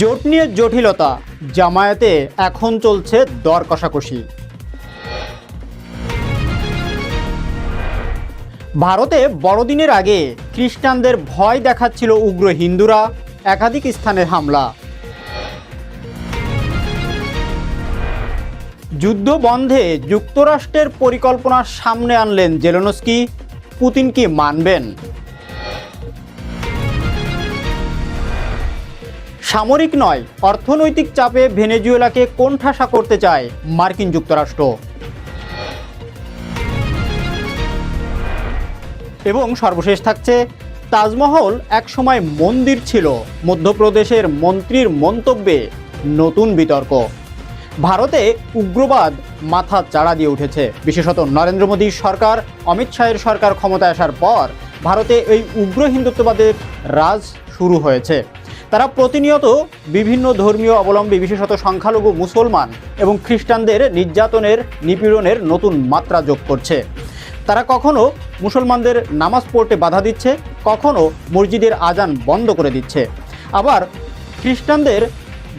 জোট নিয়ে জটিলতা, জামায়াতে এখন চলছে দর কষাকষি। ভারতে বড়দিনের আগে খ্রিস্টানদের ভয় দেখাচ্ছিল উগ্র হিন্দুরা, একাধিক স্থানে হামলা। যুদ্ধ বন্ধে যুক্তরাষ্ট্রের পরিকল্পনা সামনে আনলেন জেলেনস্কি, পুতিন কি মানবেন? সামরিক নয়, অর্থনৈতিক চাপে ভেনেজুয়েলাকে কোণঠাসা করতে চায় মার্কিন যুক্তরাষ্ট্র। এবং সর্বশেষ থাকছে, তাজমহল একসময় মন্দির ছিল, মধ্যপ্রদেশের মন্ত্রীর মন্তব্যে নতুন বিতর্ক। ভারতে উগ্রবাদ মাথা চাড়া দিয়ে উঠেছে। বিশেষত নরেন্দ্র মোদীর সরকার, অমিত শাহের সরকার ক্ষমতায় আসার পর ভারতে এই উগ্র হিন্দুত্ববাদের রাজ শুরু হয়েছে। তারা প্রতিনিয়ত বিভিন্ন ধর্মীয় অবলম্বী, বিশেষত সংখ্যালঘু, মুসলমান এবং খ্রিস্টানদের নির্যাতনের, নিপীড়নের নতুন মাত্রা যোগ করছে। তারা কখনো মুসলমানদের নামাজ পড়তে বাধা দিচ্ছে, কখনো মসজিদের আজান বন্ধ করে দিচ্ছে। আবার খ্রিস্টানদের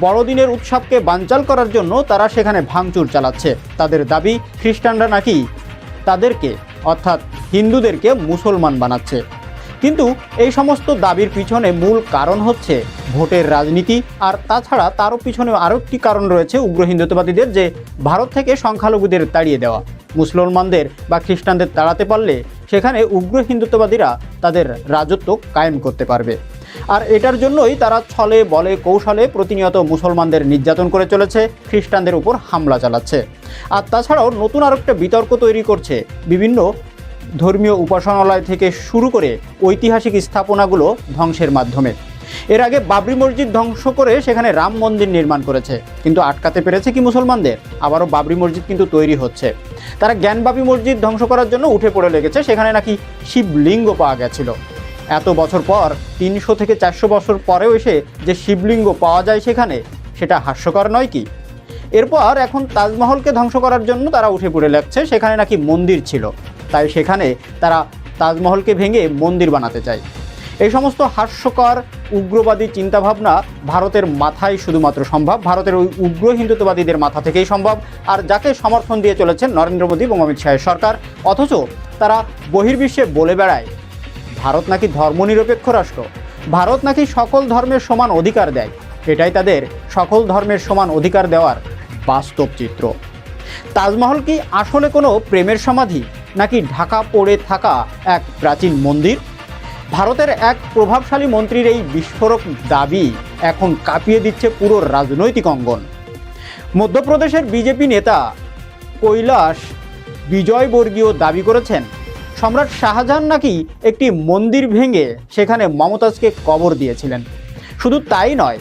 বড়দিনের উৎসবকে বানচাল করার জন্য তারা সেখানে ভাঙচুর চালাচ্ছে। তাদের দাবি, খ্রিস্টানরা নাকি তাদেরকে, অর্থাৎ হিন্দুদেরকে মুসলমান বানাচ্ছে। কিন্তু এই সমস্ত দাবির পিছনে মূল কারণ হচ্ছে ভোটের রাজনীতি, আর তাছাড়া তারও পিছনে আরও একটি কারণ রয়েছে উগ্র হিন্দুত্ববাদীদের যে ভারত থেকে সংখ্যালঘুদের তাড়িয়ে দেওয়া। মুসলমানদের বা খ্রিস্টানদের তাড়াতে পারলে সেখানে উগ্র হিন্দুত্ববাদীরা তাদের রাজত্ব কায়েম করতে পারবে। আর এটার জন্যই তারা ছলে, বলে, কৌশলে প্রতিনিয়ত মুসলমানদের নির্যাতন করে চলেছে, খ্রিস্টানদের উপর হামলা চালাচ্ছে। আর তাছাড়াও নতুন আরেকটা বিতর্ক তৈরি করছে বিভিন্ন ধর্মীয় উপাসনালয় থেকে শুরু করে ঐতিহাসিক স্থাপনাগুলো ধ্বংসের মাধ্যমে। এর আগে বাবরি মসজিদ ধ্বংস করে সেখানে রাম মন্দির নির্মাণ করেছে। কিন্তু আটকাতে পেরেছে কি মুসলমানদের? আবারও বাবরি মসজিদ কিন্তু তৈরি হচ্ছে। তারা জ্ঞানবাবী মসজিদ ধ্বংস করার জন্য উঠে পড়ে লেগেছে, সেখানে নাকি শিবলিঙ্গ পাওয়া গেছিল। এত বছর পর, তিনশো থেকে চারশো বছর পরেও এসে যে শিবলিঙ্গ পাওয়া যায় সেখানে, সেটা হাস্যকর নয় কি? এরপর এখন তাজমহলকে ধ্বংস করার জন্য তারা উঠে পড়ে লাগছে, সেখানে নাকি মন্দির ছিল। তাই সেখানে তারা তাজমহলকে ভেঙে মন্দির বানাতে চায়। এই সমস্ত হাস্যকর, উগ্রবাদী চিন্তাভাবনা ভারতের মাথায় শুধুমাত্র সম্ভব। ভারতের ওই উগ্র হিন্দুত্ববাদীদের মাথা থেকেই সম্ভব। আর যাকে সমর্থন দিয়ে চলেছেন নরেন্দ্র মোদী এবং অমিত শাহের সরকার, অথচ তারা বহির্বিশ্বে বলে বেড়ায়, ভারত নাকি ধর্মনিরপেক্ষ রাষ্ট্র? ভারত নাকি সকল ধর্মের সমান অধিকার দেয়? এটাই তাদের সকল ধর্মের সমান অধিকার দেওয়ার বাস্তব চিত্র। তাজমহল কি আসলে কোনো প্রেমের সমাধি? নাকি ঢাকা পড়ে থাকা এক প্রাচীন মন্দির? ভারতের এক প্রভাবশালী মন্ত্রীর এই বিস্ফোরক দাবি এখন কাঁপিয়ে দিচ্ছে পুরো রাজনৈতিক অঙ্গন। মধ্যপ্রদেশের বিজেপি নেতা কৈলাস বিজয়বর্গীয় দাবি করেছেন, সম্রাট শাহজাহান নাকি একটি মন্দির ভেঙে সেখানে মমতাজকে কবর দিয়েছিলেন। শুধু তাই নয়,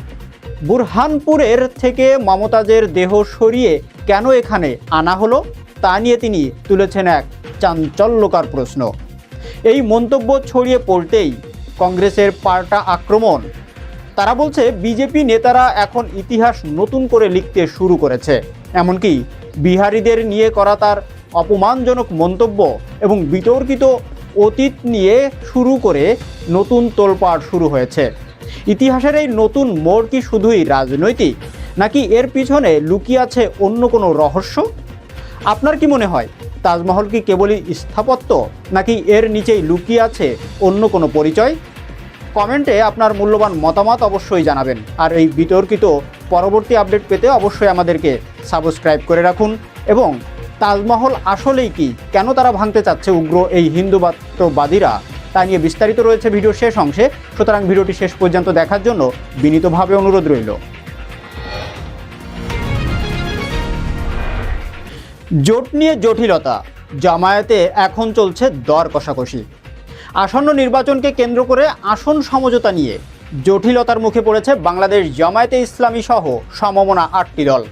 বুরহানপুরের থেকে মমতাজের দেহ সরিয়ে কেন এখানে আনা হলো? তা নিয়ে তিনি তুলেছেন এক চাঞ্চল্যকর প্রশ্ন। এই মন্তব্য ছড়িয়ে পড়তেই কংগ্রেসের পাল্টা আক্রমণ। তারা বলছে, বিজেপি নেতারা এখন ইতিহাস নতুন করে লিখতে শুরু করেছে। এমনকি বিহারীদের নিয়ে করা তার অপমানজনক মন্তব্য এবং বিতর্কিত অতীত নিয়ে শুরু করে নতুন তোলপাড় শুরু হয়েছে। ইতিহাসের এই নতুন মোড় কি শুধুই রাজনৈতিক, নাকি এর পিছনে লুকিয়ে আছে অন্য কোনো রহস্য? আপনার কি মনে হয়, তাজমহল কি কেবলই স্থাপত্য, নাকি এর নিচেই লুকিয়ে আছে অন্য কোনো পরিচয়? কমেন্টে আপনার মূল্যবান মতামত অবশ্যই জানাবেন, আর এই বিতর্কিত পরবর্তী আপডেট পেতে অবশ্যই আমাদেরকে সাবস্ক্রাইব করে রাখুন, এবং তাজমহল আসলেই কি, কেন তারা ভাঙতে চাচ্ছে উগ্র এই হিন্দুবাদীরা তা নিয়ে বিস্তারিত রয়েছে ভিডিও শেষ অংশে, সুতরাং ভিডিওটি শেষ পর্যন্ত দেখার জন্য বিনীতভাবে অনুরোধ রইল। জোট নিয়ে জটিলতা। জামায়াতে এখন চলছে দর কষাকষি। আসন্ন নির্বাচনকে কেন্দ্র করে আসন সমঝোতা নিয়ে জটিলতার মুখে পড়েছে বাংলাদেশ জামায়াতে ইসলামী সহ সমমনা আটটি দল।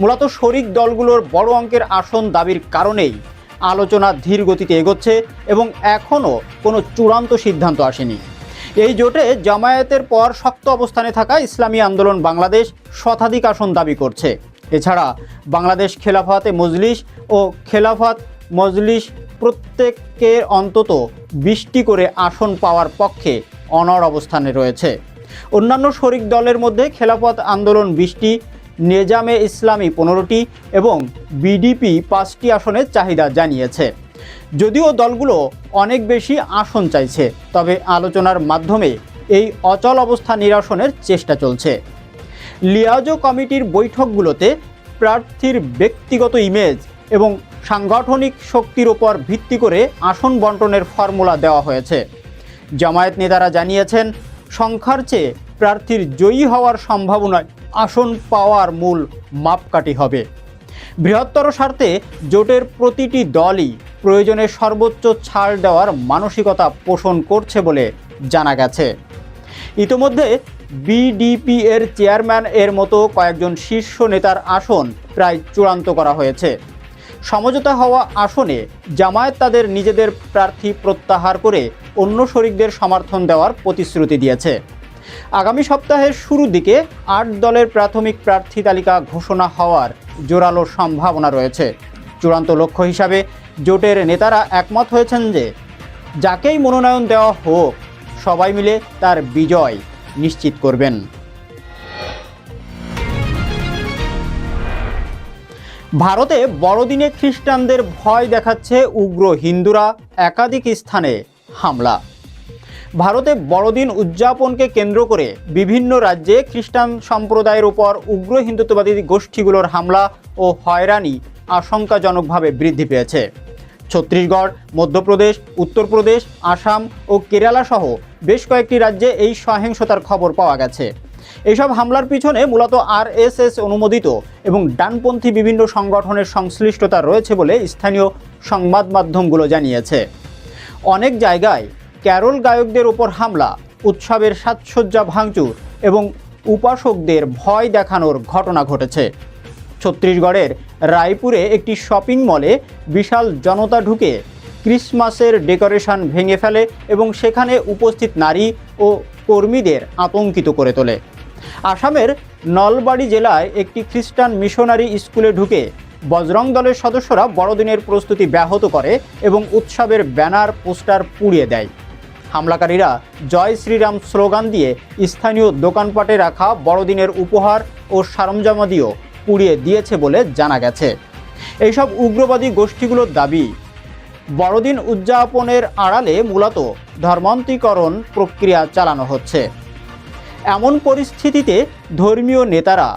মূলত শরিক দলগুলোর বড় অঙ্কের আসন দাবির কারণেই আলোচনা ধীর গতিতে এগোচ্ছে এবং এখনও কোনো চূড়ান্ত সিদ্ধান্ত আসেনি। এই জোটে জামায়াতের পর শক্ত অবস্থানে থাকা ইসলামী আন্দোলন বাংলাদেশ শতাধিক আসন দাবি করছে। এছাড়া বাংলাদেশ খেলাফাতে মজলিস ও খেলাফাত মজলিস প্রত্যেকের অন্তত বিশটি করে আসন পাওয়ার পক্ষে অনড় অবস্থানে রয়েছে। অন্যান্য শরিক দলের মধ্যে খেলাফত আন্দোলন বিশটি, নেজামে ইসলামী পনেরোটি এবং বিডিপি পাঁচটি আসনের চাহিদা জানিয়েছে। যদিও দলগুলো অনেক বেশি আসন চাইছে, তবে আলোচনার মাধ্যমে এই অচল অবস্থা নিরসনের চেষ্টা চলছে। লিয়াজো কমিটির বৈঠকগুলোতে প্রার্থীর ব্যক্তিগত ইমেজ এবং সাংগঠনিক শক্তির উপর ভিত্তি করে আসন বন্টনের ফর্মুলা দেওয়া হয়েছে। জামায়াত নেতারা জানিয়েছেন, সংখ্যার চেয়ে প্রার্থীর জয়ী হওয়ার সম্ভাবনায় আসন পাওয়ার মূল মাপকাঠি হবে। বৃহত্তর স্বার্থে জোটের প্রতিটি দলই প্রয়োজনে সর্বোচ্চ ছাড় দেওয়ার মানসিকতা পোষণ করছে বলে জানা গেছে। ইতোমধ্যে বিডিপি এর চেয়ারম্যান এর মতো কয়েকজন শীর্ষ নেতার আসন প্রায় চূড়ান্ত করা হয়েছে। সমঝোতা হওয়া আসনে জামায়াত তাদের নিজেদের প্রার্থী প্রত্যাহার করে অন্য শরিকদের সমর্থন দেওয়ার প্রতিশ্রুতি দিয়েছে। আগামী সপ্তাহের শুরুর দিকে আট দলের প্রাথমিক প্রার্থী তালিকা ঘোষণা হওয়ার জোরালো সম্ভাবনা রয়েছে। চূড়ান্ত লক্ষ্য হিসাবে জোটের নেতারা একমত হয়েছেন যে, যাকেই মনোনয়ন দেওয়া হোক, সবাই মিলে তার বিজয় নিশ্চিত করবেন। ভারতে বড়দিনে খ্রিস্টানদের ভয় দেখাচ্ছে উগ্র হিন্দুরা একাধিক স্থানে হামলা। ভারতে বড়দিন উদযাপনকে কেন্দ্র করে বিভিন্ন রাজ্যে খ্রিস্টান সম্প্রদায়ের উপর উগ্র হিন্দুত্ববাদী গোষ্ঠীগুলোর হামলা ও হয়রানি আশঙ্কাজনকভাবে বৃদ্ধি পেয়েছে। ছত্তিশগড়, মধ্যপ্রদেশ, উত্তরপ্রদেশ, আসাম ও কেরালা সহ বেশ কয়েকটি রাজ্যে এই সহিংসতার খবর পাওয়া গেছে। এইসব হামলার পিছনে মূলত আরএসএস অনুমোদিত এবং ডানপন্থী বিভিন্ন সংগঠনের সংশ্লিষ্টতা রয়েছে বলে স্থানীয় সংবাদ মাধ্যমগুলো জানিয়েছে। অনেক জায়গায় ক্যারল গায়কদের ওপর হামলা, উৎসবের সাজসজ্জা ভাঙচুর এবং উপাসকদের ভয় দেখানোর ঘটনা ঘটেছে। ছত্তিশগড়ের রায়পুরে একটি শপিং মলে বিশাল জনতা ঢুকে ক্রিসমাসের ডেকোরেশন ভেঙে ফেলে এবং সেখানে উপস্থিত নারী ও কর্মীদের আতঙ্কিত করে তোলে। আসামের নলবাড়ি জেলায় একটি খ্রিস্টান মিশনারি স্কুলে ঢুকে বজরং দলের সদস্যরা বড়দিনের প্রস্তুতি ব্যাহত করে এবং উৎসবের ব্যানার, পোস্টার পুড়িয়ে দেয়। হামলাকারীরা জয় শ্রীরাম স্লোগান দিয়ে স্থানীয় দোকানপাটে রাখা বড়দিনের উপহার ও সরঞ্জামাদিও পুড়িয়ে দিয়েছে বলে জানা গেছে। এইসব উগ্রবাদী গোষ্ঠীগুলোর দাবি, বড়দিন উদযাপনের আড়ালে মূলত ধর্মান্তিকরণ প্রক্রিয়া চালানো হচ্ছে। এমন পরিস্থিতিতে ধর্মীয় নেতারা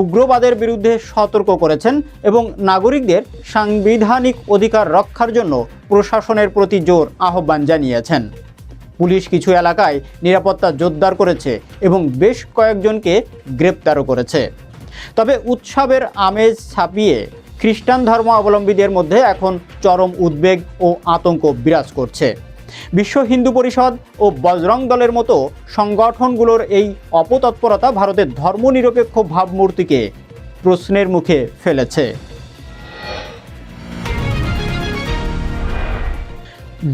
উগ্রবাদের বিরুদ্ধে সতর্ক করেছেন এবং নাগরিকদের সাংবিধানিক অধিকার রক্ষার জন্য প্রশাসনের প্রতি জোর আহ্বান জানিয়েছেন। পুলিশ কিছু এলাকায় নিরাপত্তা জোরদার করেছে এবং বেশ কয়েকজনকে গ্রেপ্তারও করেছে। তবে উৎসবের আমেজ ছাপিয়ে খ্রিস্টান ধর্ম অবলম্বীদের মধ্যে এখন চরম উদ্বেগ ও আতঙ্ক বিরাজ করছে। বিশ্ব হিন্দু পরিষদ ও বজরং দলের মতো সংগঠনগুলোর এই অপতৎপরতা ভারতের ধর্মনিরপেক্ষ ভাবমূর্তিকে প্রশ্নের মুখে ফেলেছে।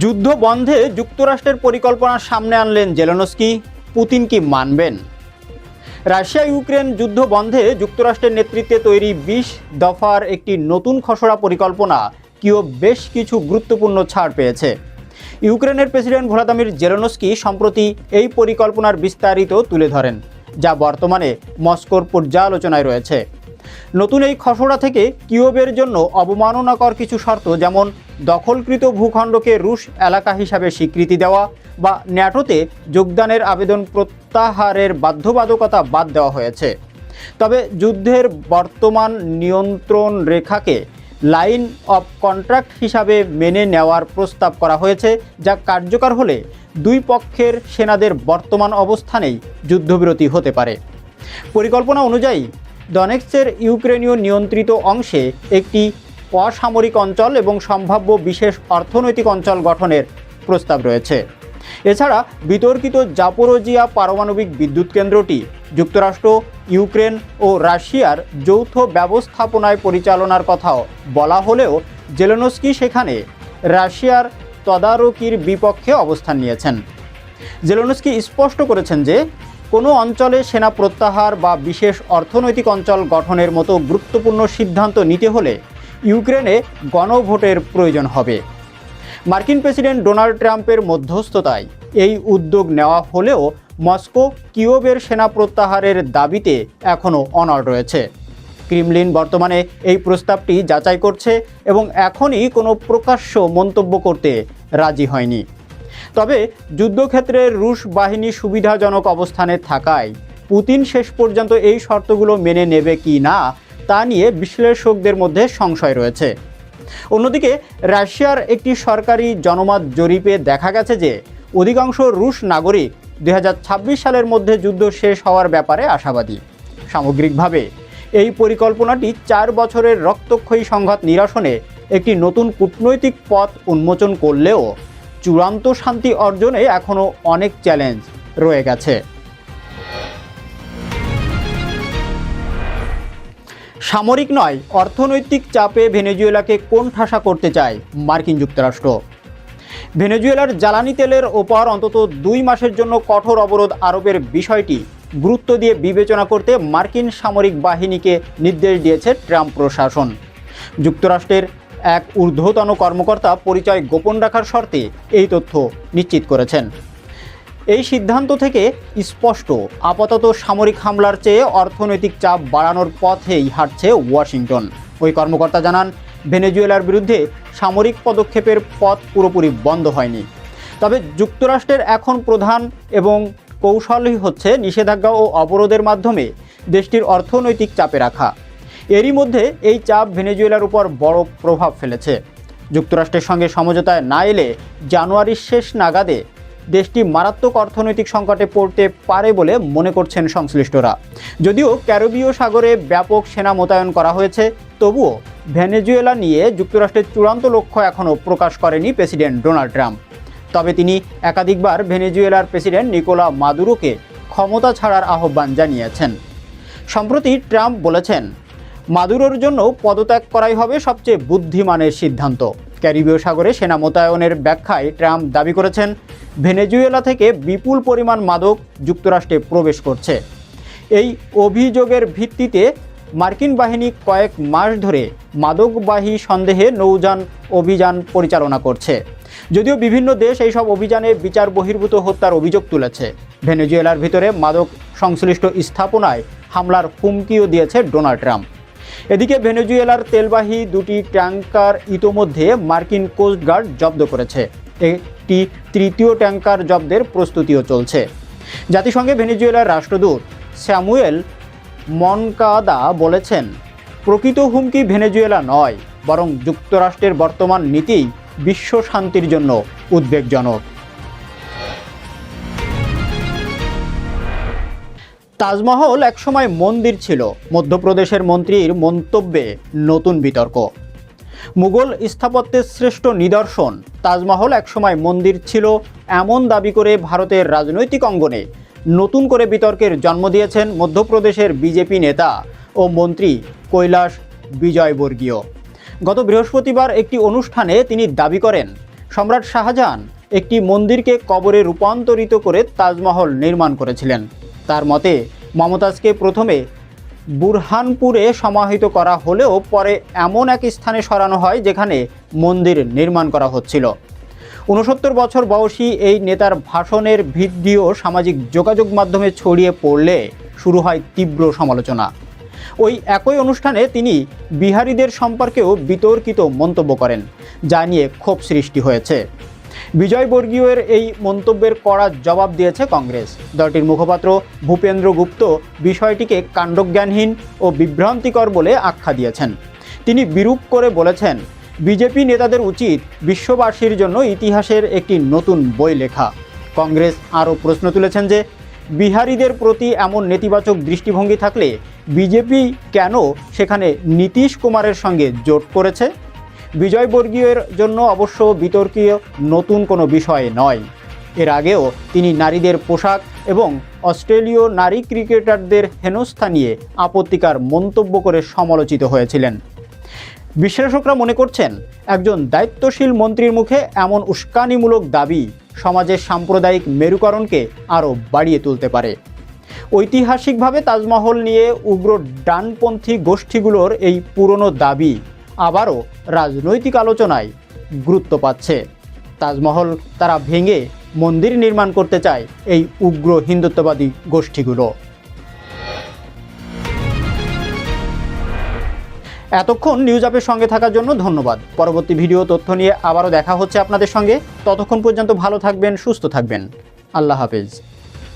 যুদ্ধ বন্ধে যুক্তরাষ্ট্রের পরিকল্পনা সামনে আনলেন জেলেনস্কি, পুতিন কি মানবেন? রাশিয়া ইউক্রেন যুদ্ধ বন্ধে যুক্তরাষ্ট্রের নেতৃত্বে তৈরি বিশ দফার একটি নতুন খসড়া পরিকল্পনা কিও বেশ কিছু গুরুত্বপূর্ণ ছাড় পেয়েছে। ইউক্রেনের প্রেসিডেন্ট ভোলাদামির জেরোনস্কি সম্প্রতি এই পরিকল্পনার বিস্তারিত তুলে ধরেন, যা বর্তমানে মস্কোর পর্যালোচনায় রয়েছে। নতুন এই খসড়া থেকে কিউবের জন্য অবমাননাকর কিছু শর্ত, যেমন দখলকৃত ভূখণ্ডকে রুশ এলাকা হিসাবে স্বীকৃতি দেওয়া বা ন্যাটোতে যোগদানের আবেদন প্রত্যাহারের বাধ্যবাধকতা বাদ দেওয়া হয়েছে। তবে যুদ্ধের বর্তমান নিয়ন্ত্রণ রেখাকে লাইন অফ কন্ট্রাক্ট হিসাবে মেনে নেওয়ার প্রস্তাব করা হয়েছে, যা কার্যকর হলে দুই পক্ষের সেনাদের বর্তমান অবস্থানেই যুদ্ধবিরতি হতে পারে। পরিকল্পনা অনুযায়ী ডনেক্সের ইউক্রেনীয় নিয়ন্ত্রিত অংশে একটি অসামরিক অঞ্চল এবং সম্ভাব্য বিশেষ অর্থনৈতিক অঞ্চল গঠনের প্রস্তাব রয়েছে। এছাড়া বিতর্কিত জাপোরোজিয়া পারমাণবিক বিদ্যুৎ কেন্দ্রটি যুক্তরাষ্ট্র, ইউক্রেন ও রাশিয়ার যৌথ ব্যবস্থাপনায় পরিচালনার কথাও বলা হলেও জেলেনস্কি সেখানে রাশিয়ার তদারকির বিপক্ষে অবস্থান নিয়েছেন। জেলেনস্কি স্পষ্ট করেছেন যে কোনো অঞ্চলে সেনা প্রত্যাহার বা বিশেষ অর্থনৈতিক অঞ্চল গঠনের মতো গুরুত্বপূর্ণ সিদ্ধান্ত নিতে হলে ইউক্রেনে গণভোটের প্রয়োজন হবে। মার্কিন প্রেসিডেন্ট ডোনাল্ড ট্রাম্পের মধ্যস্থতায় এই উদ্যোগ নেওয়া হলেও মস্কো কিওবের সেনা প্রত্যাহারের দাবিতে এখনও অনড় রয়েছে। ক্রিমলিন বর্তমানে এই প্রস্তাবটি যাচাই করছে এবং এখনই কোনো প্রকাশ্য মন্তব্য করতে রাজি হয়নি। তবে যুদ্ধক্ষেত্রে রুশ বাহিনী সুবিধাজনক অবস্থানে থাকায় পুতিন শেষ পর্যন্ত এই শর্তগুলো মেনে নেবে কি না তা নিয়ে বিশ্লেষকদের মধ্যে সংশয় রয়েছে। অন্যদিকে, রাশিয়ার একটি সরকারি জনমত জরিপে দেখা গেছে যে, অধিকাংশ রুশ নাগরিক দু হাজার ছাব্বিশ সালের মধ্যে যুদ্ধ শেষ হওয়ার ব্যাপারে আশাবাদী। সামগ্রিকভাবে, এই পরিকল্পনাটি চার বছরের রক্তক্ষয়ী সংঘাত নিরসনে একটি নতুন কূটনৈতিক পথ উন্মোচন করলেও চূড়ান্ত শান্তি অর্জনে এখনও অনেক চ্যালেঞ্জ রয়ে গেছে। সামরিক নয়, অর্থনৈতিক চাপে ভেনেজুয়েলাকে কোন ঠাসা করতে চায় মার্কিন যুক্তরাষ্ট্র? ভেনেজুয়েলার জ্বালানি তেলের ওপর অন্তত দুই মাসের জন্য কঠোর অবরোধ আরোপের বিষয়টি গুরুত্ব দিয়ে বিবেচনা করতে মার্কিন সামরিক বাহিনীকে নির্দেশ দিয়েছে ট্রাম্প প্রশাসন। যুক্তরাষ্ট্রের এক ঊর্ধ্বতন কর্মকর্তা পরিচয় গোপন রাখার শর্তে এই তথ্য নিশ্চিত করেছেন। এই সিদ্ধান্ত থেকে স্পষ্ট, আপাতত সামরিক হামলার চেয়ে অর্থনৈতিক চাপ বাড়ানোর পথেই হাঁটছে ওয়াশিংটন। ওই কর্মকর্তা জানান, ভেনেজুয়েলার বিরুদ্ধে সামরিক পদক্ষেপের পথ পুরোপুরি বন্ধ হয়নি। তবে যুক্তরাষ্ট্রের এখন প্রধান এবং কৌশলই হচ্ছে নিষেধাজ্ঞা ও অবরোধের মাধ্যমে দেশটির অর্থনৈতিক চাপে রাখা। এরই মধ্যে এই চাপ ভেনেজুয়েলার উপর বড় প্রভাব ফেলেছে। যুক্তরাষ্ট্রের সঙ্গে সমঝোতায় না এলে জানুয়ারির শেষ নাগাদে দেশটি মারাত্মক অর্থনৈতিক সংকটে পড়তে পারে বলে মনে করছেন সংশ্লিষ্টরা। যদিও ক্যারিবীয় সাগরে ব্যাপক সেনা মোতায়েন করা হয়েছে, তবুও ভেনেজুয়েলা নিয়ে যুক্তরাষ্ট্রের চূড়ান্ত লক্ষ্য এখনও প্রকাশ করেনি প্রেসিডেন্ট ডোনাল্ড ট্রাম্প। তবে তিনি একাধিকবার ভেনেজুয়েলার প্রেসিডেন্ট নিকোলা মাদুরোকে ক্ষমতা ছাড়ার আহ্বান জানিয়েছেন। সম্প্রতি ট্রাম্প বলেছেন মাদুরোর জন্য পদত্যাগ করাই হবে সবচেয়ে বুদ্ধিমানের সিদ্ধান্ত। ক্যারিবীয় সাগরে সেনা মোতায়েনের ব্যাখ্যায় ট্রাম্প দাবি করেছেন, ভেনেজুয়েলা থেকে বিপুল পরিমাণ মাদক যুক্তরাষ্ট্রে প্রবেশ করছে। এই অভিযোগের ভিত্তিতে মার্কিন বাহিনী কয়েক মাস ধরে মাদকবাহী সন্দেহে নৌযান অভিযান পরিচালনা করছে। যদিও বিভিন্ন দেশ এইসব অভিযানে বিচার বহির্ভূত হত্যার অভিযোগ তুলেছে। ভেনেজুয়েলার ভিতরে মাদক সংশ্লিষ্ট স্থাপনায় হামলার হুমকিও দিয়েছে ডোনাল্ড ট্রাম্প। এদিকে ভেনেজুয়েলার তেলবাহী দুটি ট্যাঙ্কার ইতোমধ্যে মার্কিন কোস্টগার্ড জব্দ করেছে। একটি তৃতীয় ট্যাঙ্কার জব্দের প্রস্তুতিও চলছে। জাতিসংঘে ভেনেজুয়েলার রাষ্ট্রদূত স্যামুয়েল মনকাদা বলেছেন, প্রকৃত হুমকি ভেনেজুয়েলা নয়, বরং যুক্তরাষ্ট্রের বর্তমান নীতি বিশ্ব শান্তির জন্য উদ্বেগজনক। তাজমহল একসময় মন্দির ছিল। মধ্যপ্রদেশের মন্ত্রীর মন্তব্যে নতুন বিতর্ক। মুঘল স্থাপত্যের শ্রেষ্ঠ নিদর্শন, তাজমহল একসময় মন্দির ছিল এমন দাবি করে ভারতের রাজনৈতিক অঙ্গনে নতুন করে বিতর্কের জন্ম দিয়েছেন মধ্যপ্রদেশের বিজেপি নেতা ও মন্ত্রী কৈলাস বিজয়বর্গীয়। গত বৃহস্পতিবার একটি অনুষ্ঠানে তিনি দাবি করেন, সম্রাট শাহজাহান একটি মন্দিরকে কবরে রূপান্তরিত করে তাজমহল নির্মাণ করেছিলেন। তার মতে, মমতাজকে প্রথমে বুরহানপুরে সমাহিত করা হলেও পরে এমন এক স্থানে সরানো হয় যেখানে মন্দির নির্মাণ করা হচ্ছিল। ঊনসত্তর বছর বয়সী এই নেতার ভাষণের ভিডিও সামাজিক যোগাযোগ মাধ্যমে ছড়িয়ে পড়লে শুরু হয় তীব্র সমালোচনা। ওই একই অনুষ্ঠানে তিনি বিহারীদের সম্পর্কেও বিতর্কিত মন্তব্য করেন, যা নিয়ে ক্ষোভ সৃষ্টি হয়েছে। বিজয়বর্গীয়ের এই মন্তব্যের কড়া জবাব দিয়েছে কংগ্রেস। দলটির মুখপাত্র ভূপেন্দ্র গুপ্ত বিষয়টিকে কাণ্ডজ্ঞানহীন ও বিভ্রান্তিকর বলে আখ্যা দিয়েছেন। তিনি বিরূপ করে বলেছেন, বিজেপি নেতাদের উচিত বিশ্ববাসীর জন্য ইতিহাসের একটি নতুন বই লেখা। কংগ্রেস আরও প্রশ্ন তুলেছেন যে, বিহারীদের প্রতি এমন নেতিবাচক দৃষ্টিভঙ্গি থাকলে বিজেপি কেন সেখানে নীতিশ কুমারের সঙ্গে জোট করেছে? বিজয়বর্গীয়ের জন্য অবশ্য বিতর্কীয় নতুন কোনো বিষয় নয়। এর আগেও তিনি নারীদের পোশাক এবং অস্ট্রেলীয় নারী ক্রিকেটারদের হেনস্থা নিয়ে আপত্তিকার মন্তব্য করে সমালোচিত হয়েছিলেন। বিশ্লেষকরা মনে করছেন, একজন দায়িত্বশীল মন্ত্রীর মুখে এমন উস্কানিমূলক দাবি সমাজের সাম্প্রদায়িক মেরুকরণকে আরও বাড়িয়ে তুলতে পারে। ঐতিহাসিকভাবে তাজমহল নিয়ে উগ্র ডানপন্থী গোষ্ঠীগুলোর এই পুরনো দাবি আবারও রাজনৈতিক আলোচনায় গুরুত্ব পাচ্ছে। তাজমহল তারা ভেঙে মন্দির নির্মাণ করতে চায় এই উগ্র হিন্দুত্ববাদী গোষ্ঠীগুলো। এতক্ষণ নিউজ আপের সঙ্গে থাকার জন্য ধন্যবাদ। পরবর্তী ভিডিও তথ্য নিয়ে আবারও দেখা হচ্ছে আপনাদের সঙ্গে। ততক্ষণ পর্যন্ত ভালো থাকবেন, সুস্থ থাকবেন। আল্লাহ হাফেজ।